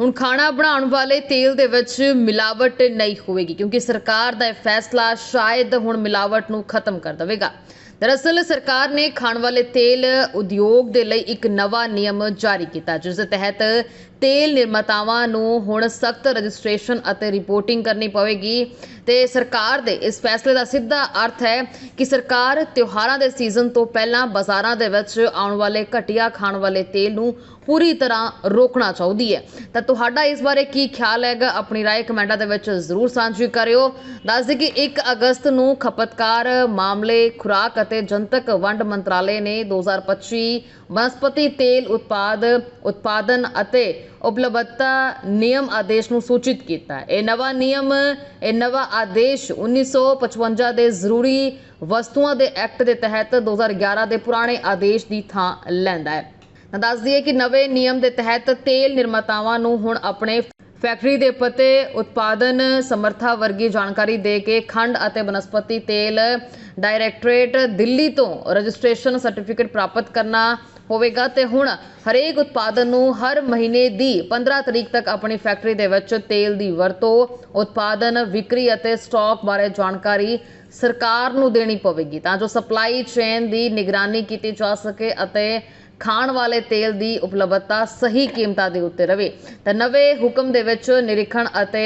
ਹੁਣ ਖਾਣਾ ਬਣਾਉਣ ਵਾਲੇ ਤੇਲ ਦੇ ਵਿੱਚ ਮਿਲਾਵਟ ਨਹੀਂ ਹੋਵੇਗੀ, ਕਿਉਂਕਿ ਸਰਕਾਰ ਦਾ ਇਹ ਫੈਸਲਾ ਸ਼ਾਇਦ ਹੁਣ ਮਿਲਾਵਟ ਨੂੰ ਖਤਮ ਕਰ ਦੇਵੇਗਾ। ਦਰਅਸਲ ਸਰਕਾਰ ਨੇ ਖਾਣ ਵਾਲੇ ਤੇਲ ਉਦਯੋਗ ਦੇ ਲਈ ਇੱਕ ਨਵਾਂ ਨਿਯਮ ਜਾਰੀ ਕੀਤਾ ਜਿਸ ਦੇ ਤਹਿਤ ਤੇਲ ਨਿਰਮਾਤਾਵਾਂ ਨੂੰ ਹੁਣ ਸਖਤ ਰਜਿਸਟ੍ਰੇਸ਼ਨ ਅਤੇ ਰਿਪੋਰਟਿੰਗ ਕਰਨੀ ਪਵੇਗੀ ਤੇ ਸਰਕਾਰ ਦੇ ਇਸ ਫੈਸਲੇ ਦਾ ਸਿੱਧਾ ਅਰਥ ਹੈ ਕਿ ਸਰਕਾਰ ਤਿਉਹਾਰਾਂ ਦੇ ਸੀਜ਼ਨ ਤੋਂ ਪਹਿਲਾਂ ਬਾਜ਼ਾਰਾਂ ਦੇ ਵਿੱਚ ਆਉਣ ਵਾਲੇ ਘਟੀਆ ਖਾਣ ਵਾਲੇ ਤੇਲ ਨੂੰ ਪੂਰੀ ਤਰ੍ਹਾਂ ਰੋਕਣਾ ਚਾਹੁੰਦੀ ਹੈ ਤਾਂ ਤੁਹਾਡਾ ਇਸ ਬਾਰੇ ਕੀ ਖਿਆਲ ਹੈਗਾ ਆਪਣੀ رائے ਕਮੈਂਟਾਂ ਦੇ ਵਿੱਚ ਜ਼ਰੂਰ ਸਾਂਝੀ ਕਰਿਓ ਦੱਸ ਦਈਏ ਕਿ 1 ਅਗਸਤ ਨੂੰ ਖਪਤਕਾਰ ਮਾਮਲੇ ਖੁਰਾਕ ਅਤੇ ਜਨਤਕ ਵੰਡ ਮੰਤਰਾਲੇ ਨੇ 2025 ਵਨਸਪਤੀ ਤੇਲ ਉਤਪਾਦ, ਉਤਪਾਦਨ ਅਤੇ ਉਪਲਬਧਤਾ ਨਿਯਮ ਆਦੇਸ਼ ਨੂੰ ਸੂਚਿਤ ਕੀਤਾ। ਇਹ ਨਵਾਂ ਨਿਯਮ, ਇਹ ਨਵਾਂ ਆਦੇਸ਼ 1955 ਦੇ ਜ਼ਰੂਰੀ ਵਸਤੂਆਂ ਦੇ ਐਕਟ ਦੇ ਤਹਿਤ 2011 ਦੇ ਪੁਰਾਣੇ ਆਦੇਸ਼ ਦੀ ਥਾਂ ਲੈਂਦਾ ਹੈ। ਦੱਸ ਦਈਏ ਕਿ ਨਵੇਂ ਨਿਯਮ ਦੇ ਤਹਿਤ ਤੇਲ ਨਿਰਮਾਤਾਵਾਂ ਨੂੰ ਹੁਣ ਆਪਣੇ ਫੈਕਟਰੀ ਦੇ ਪਤੇ ਉਤਪਾਦਨ ਸਮਰੱਥਾ ਵਰਗੀ ਜਾਣਕਾਰੀ ਦੇ ਕੇ ਖੰਡ ਅਤੇ ਬਨਸਪਤੀ ਤੇਲ ਡਾਇਰੈਕਟੋਰੇਟ ਦਿੱਲੀ ਤੋਂ ਰਜਿਸਟ੍ਰੇਸ਼ਨ ਸਰਟੀਫਿਕੇਟ ਪ੍ਰਾਪਤ ਕਰਨਾ ਹੋਵੇਗਾ ਤੇ ਹੁਣ ਹਰੇਕ ਉਤਪਾਦਨ ਨੂੰ ਹਰ ਮਹੀਨੇ ਦੀ 15 ਤਰੀਕ ਤੱਕ ਆਪਣੀ ਫੈਕਟਰੀ ਦੇ ਵਿੱਚ ਤੇਲ ਦੀ ਵਰਤੋਂ, ਉਤਪਾਦਨ, ਵਿਕਰੀ ਅਤੇ ਸਟਾਕ ਬਾਰੇ ਜਾਣਕਾਰੀ ਸਰਕਾਰ ਨੂੰ ਦੇਣੀ ਪਵੇਗੀ ਤਾਂ ਜੋ ਸਪਲਾਈ ਚੇਨ ਦੀ ਨਿਗਰਾਨੀ ਕੀਤੀ ਜਾ ਸਕੇ ਅਤੇ ਖਾਣ ਵਾਲੇ ਤੇਲ ਦੀ ਉਪਲਬਧਤਾ ਸਹੀ ਕੀਮਤਾਂ ਦੇ ਉੱਤੇ ਰਵੇ। ਤਾਂ ਨਵੇਂ ਹੁਕਮ ਦੇ ਵਿੱਚ ਨਿਰੀਖਣ ਅਤੇ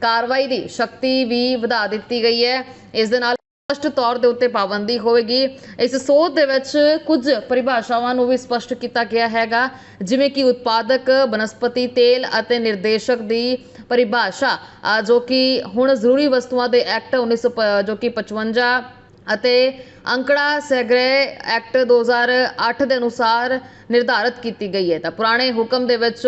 ਕਾਰਵਾਈ ਦੀ ਸ਼ਕਤੀ ਵੀ ਵਧਾ ਦਿੱਤੀ ਗਈ ਹੈ। ਇਸ ਦੇ ਨਾਲ ਸਪਸ਼ਟ ਤੌਰ ਦੇ ਉੱਤੇ ਪਾਬੰਦੀ ਹੋਵੇਗੀ। ਇਸ ਸੋਧ ਦੇ ਵਿੱਚ ਕੁਝ ਪਰਿਭਾਸ਼ਾਵਾਂ ਨੂੰ ਵੀ ਸਪਸ਼ਟ ਕੀਤਾ ਗਿਆ ਹੈਗਾ। ਜਿਵੇਂ ਕਿ ਉਤਪਾਦਕ, ਬਨਸਪਤੀ ਤੇਲ ਅਤੇ ਨਿਰਦੇਸ਼ਕ ਦੀ ਪਰਿਭਾਸ਼ਾ ਜੋ ਕਿ ਹੁਣ ਜ਼ਰੂਰੀ ਵਸਤੂਆਂ ਦੇ ਐਕਟ 1900 ਜੋ ਕਿ 55 ਅਤੇ ਅੰਕੜਾ ਸੈਗਰੇ ਐਕਟ 2008 ਦੇ ਅਨੁਸਾਰ ਨਿਰਧਾਰਤ ਕੀਤੀ ਗਈ ਹੈ। ਤਾਂ ਪੁਰਾਣੇ ਹੁਕਮ ਦੇ ਵਿੱਚ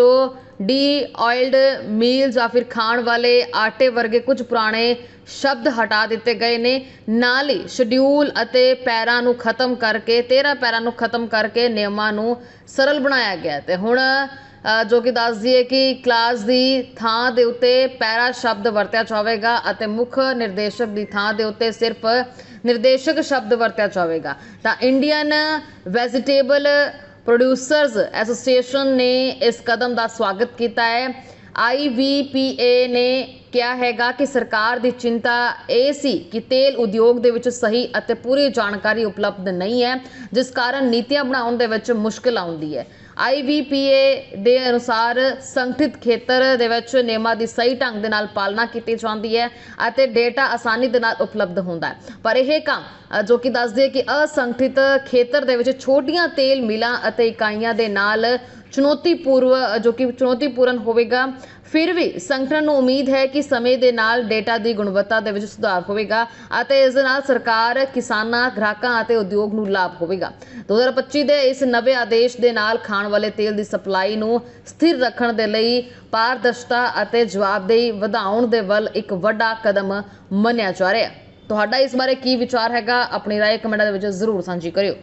ਡੀ ਆਇਲਡ ਮੀਲ ਜਾਂ ਫਿਰ ਖਾਣ ਵਾਲੇ ਆਟੇ ਵਰਗੇ ਕੁਝ ਪੁਰਾਣੇ ਸ਼ਬਦ ਹਟਾ ਦਿੱਤੇ ਗਏ ਨੇ। ਨਾਲ ਹੀ ਸ਼ਡਿਊਲ ਅਤੇ ਪੈਰਾਂ ਨੂੰ ਖਤਮ ਕਰਕੇ 13 ਪੈਰਾਂ ਨੂੰ ਖਤਮ ਕਰਕੇ ਨਿਯਮਾਂ ਨੂੰ ਸਰਲ ਬਣਾਇਆ ਗਿਆ ਹੈ। ਤੇ ਹੁਣ ਜੋ ਕਿ ਦੱਸ ਦਈਏ ਕਿ ਕਲਾਸ ਦੀ ਥਾਂ ਦੇ ਉੱਤੇ ਪੈਰਾ ਸ਼ਬਦ ਵਰਤਿਆ ਜਾਵੇਗਾ ਅਤੇ ਮੁੱਖ ਨਿਰਦੇਸ਼ਕ ਦੀ ਥਾਂ ਦੇ ਉੱਤੇ ਸਿਰਫ ਨਿਰਦੇਸ਼ਕ ਸ਼ਬਦ ਵਰਤਿਆ ਜਾਵੇਗਾ। ਤਾਂ ਇੰਡੀਅਨ ਵੈਜੀਟੇਬਲ ਪ੍ਰੋਡਿਊਸਰਸ ਐਸੋਸੀਏਸ਼ਨ ਨੇ ਇਸ ਕਦਮ ਦਾ ਸਵਾਗਤ ਕੀਤਾ ਹੈ। ਆਈਵੀਪੀਏ ਨੇ ਕਿਹਾ ਹੈਗਾ ਕਿ ਸਰਕਾਰ ਦੀ ਚਿੰਤਾ ਇਹ ਸੀ ਕਿ ਤੇਲ ਉਦਯੋਗ ਦੇ ਵਿੱਚ ਸਹੀ ਅਤੇ ਪੂਰੀ ਜਾਣਕਾਰੀ ਉਪਲਬਧ ਨਹੀਂ ਹੈ, ਜਿਸ ਕਾਰਨ ਨੀਤੀਆਂ ਬਣਾਉਣ ਦੇ ਵਿੱਚ ਮੁਸ਼ਕਲ ਆਉਂਦੀ ਹੈ। ਆਈਵੀਪੀਏ ਦੇ ਅਨੁਸਾਰ ਸੰਗਠਿਤ ਖੇਤਰ ਦੇ ਵਿੱਚ ਨਿਯਮਾਂ ਦੀ ਸਹੀ ਢੰਗ ਦੇ ਨਾਲ ਪਾਲਣਾ ਕੀਤੀ ਜਾਂਦੀ ਹੈ ਅਤੇ ਡੇਟਾ ਆਸਾਨੀ ਦੇ ਨਾਲ ਉਪਲਬਧ ਹੁੰਦਾ ਹੈ। ਪਰ ਇਹ ਕੰਮ ਜੋ ਕਿ ਦੱਸਦੇ ਕਿ ਅਸੰਗਠਿਤ ਖੇਤਰ ਦੇ ਵਿੱਚ ਛੋਟੀਆਂ ਤੇਲ ਮਿਲਾਂ ਅਤੇ ਇਕਾਈਆਂ ਦੇ ਨਾਲ ਚੁਣੌਤੀਪੂਰਵ ਜੋ ਕਿ ਚੁਣੌਤੀਪੂਰਨ ਹੋਵੇਗਾ ਫਿਰ ਵੀ ਸੰਗਠਨ ਨੂੰ ਉਮੀਦ ਹੈ ਕਿ ਸਮੇਂ ਦੇ ਨਾਲ ਡੇਟਾ ਦੀ ਗੁਣਵੱਤਾ ਦੇ ਵਿੱਚ ਸੁਧਾਰ ਹੋਵੇਗਾ ਅਤੇ ਇਸ ਦੇ ਨਾਲ ਸਰਕਾਰ ਕਿਸਾਨਾਂ ਗ੍ਰਾਹਕਾਂ ਅਤੇ ਉਦਯੋਗ ਨੂੰ ਲਾਭ ਹੋਵੇਗਾ 2025 ਦੇ ਇਸ ਨਵੇਂ ਆਦੇਸ਼ ਦੇ ਨਾਲ ਖਾਣ ਵਾਲੇ ਤੇਲ ਦੀ ਸਪਲਾਈ ਨੂੰ ਸਥਿਰ ਰੱਖਣ ਦੇ ਲਈ ਪਾਰਦਰਸ਼ਤਾ ਅਤੇ ਜਵਾਬਦੇਹੀ ਵਧਾਉਣ ਦੇ ਵੱਲ ਇੱਕ ਵੱਡਾ ਕਦਮ ਮੰਨਿਆ ਜਾ ਰਿਹਾ ਹੈ ਤੁਹਾਡਾ ਇਸ ਬਾਰੇ ਕੀ ਵਿਚਾਰ ਹੈਗਾ ਆਪਣੀ رائے ਕਮੈਂਟਾਂ ਦੇ ਵਿੱਚ ਜ਼ਰੂਰ ਸਾਂਝੀ ਕਰਿਓ